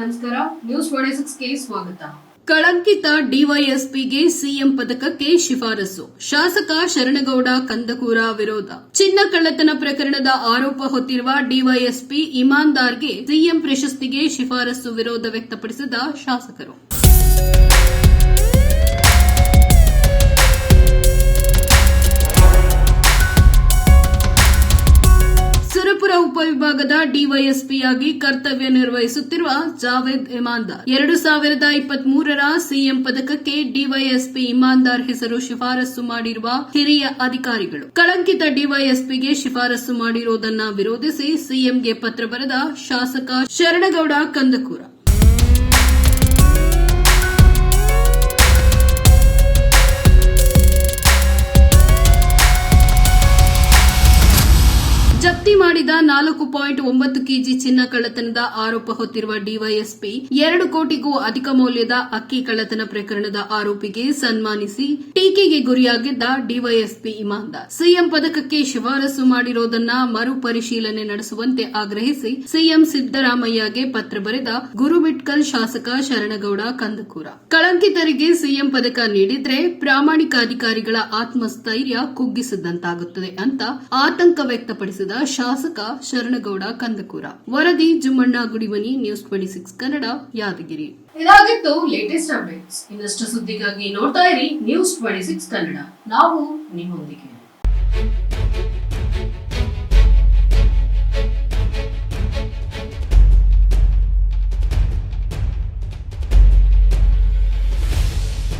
ನಮಸ್ಕಾರ ನ್ಯೂಸ್ ಸಿಕ್ಸ್ಗೆ ಸ್ವಾಗತ. ಕಳಂಕಿತ ಡಿವೈಎಸ್ಪಿಗೆ ಸಿಎಂ ಪದಕಕ್ಕೆ ಶಿಫಾರಸು. ಶಾಸಕ ಶರಣಗೌಡ, ಕಂದಕೂರ ವಿರೋಧ. ಚಿನ್ನ ಕಳ್ಳತನ ಪ್ರಕರಣದ ಆರೋಪ ಹೊತ್ತಿರುವ ಡಿವೈಎಸ್ಪಿ ಇಮಾನ್ದಾರ್ಗೆ ಸಿಎಂ ಪ್ರಶಸ್ತಿಗೆ ಶಿಫಾರಸು ವಿರೋಧ ವ್ಯಕ್ತಪಡಿಸಿದ ಶಾಸಕರು. ಉಪವಿಭಾಗದ ಡಿವೈಎಸ್ಪಿಯಾಗಿ ಕರ್ತವ್ಯ ನಿರ್ವಹಿಸುತ್ತಿರುವ ಜಾವೇದ್ ಇಮಾನ್ದಾರ್. ಎರಡು ಸಾವಿರದ ಇಪ್ಪತ್ಮೂರರ ಸಿಎಂ ಪದಕಕ್ಕೆ ಡಿವೈಎಸ್ಪಿ ಇಮಾನ್ದಾರ್ ಹೆಸರು ಶಿಫಾರಸು ಮಾಡಿರುವ ಹಿರಿಯ ಅಧಿಕಾರಿಗಳು. ಕಳಂಕಿತ ಡಿವೈಎಸ್ಪಿಗೆ ಶಿಫಾರಸು ಮಾಡಿರುವುದನ್ನು ವಿರೋಧಿಸಿ ಸಿಎಂಗೆ ಪತ್ರ ಬರೆದ ಶಾಸಕ ಶರಣಗೌಡ ಕಂದಕೂರ. ಜಪ್ತಿ ಮಾಡಿದ ನಾಲ್ಕು ಪಾಯಿಂಟ್ ಒಂಬತ್ತು ಕೆಜಿ ಚಿನ್ನ ಕಳ್ಳತನದ ಆರೋಪ ಹೊತ್ತಿರುವ ಡಿವೈಎಸ್ಪಿ, ಎರಡು ಕೋಟಿಗೂ ಅಧಿಕ ಮೌಲ್ಯದ ಅಕ್ಕಿ ಕಳ್ಳತನ ಪ್ರಕರಣದ ಆರೋಪಿಗೆ ಸನ್ಮಾನಿಸಿ ಟೀಕೆಗೆ ಗುರಿಯಾಗಿದ್ದ ಡಿವೈಎಸ್ಪಿ ಇಮಾನ್ದಾರ್ ಸಿಎಂ ಪದಕಕ್ಕೆ ಶಿಫಾರಸು ಮಾಡಿರೋದನ್ನ ಮರುಪರಿಶೀಲನೆ ನಡೆಸುವಂತೆ ಆಗ್ರಹಿಸಿ ಸಿಎಂ ಸಿದ್ದರಾಮಯ್ಯಗೆ ಪತ್ರ ಬರೆದ ಗುರುಮಿಟ್ಕಲ್ ಶಾಸಕ ಶರಣಗೌಡ ಕಂದಕೂರ. ಕಳಂಕಿತರಿಗೆ ಸಿಎಂ ಪದಕ ನೀಡಿದ್ರೆ ಪ್ರಾಮಾಣಿಕ ಅಧಿಕಾರಿಗಳ ಆತ್ಮಸ್ಥೈರ್ಯ ಕುಗ್ಗಿಸಿದಂತಾಗುತ್ತದೆ ಅಂತ ಆತಂಕ ವ್ಯಕ್ತಪಡಿಸಿದ ಶಾಸಕ ಶರಣಗೌಡ ಕಂದಕೂರ. ವರದಿ Jummanna Gudimani, news twenty six Kannada, Yadgiri. ಇದಾಗಿತ್ತು ಲೇಟೆಸ್ಟ್ ಅಪ್ಡೇಟ್ಸ್ ಇನ್ನಷ್ಟು ಸುದ್ದಿಗಾಗಿ ನೋಡ್ತಾ ಇರಿ ನ್ಯೂಸ್ ಟ್ವೆಂಟಿ ಸಿಕ್ಸ್ ಕನ್ನಡ. ನಾವು ನಿಮ್ಮೊಂದಿಗೆ.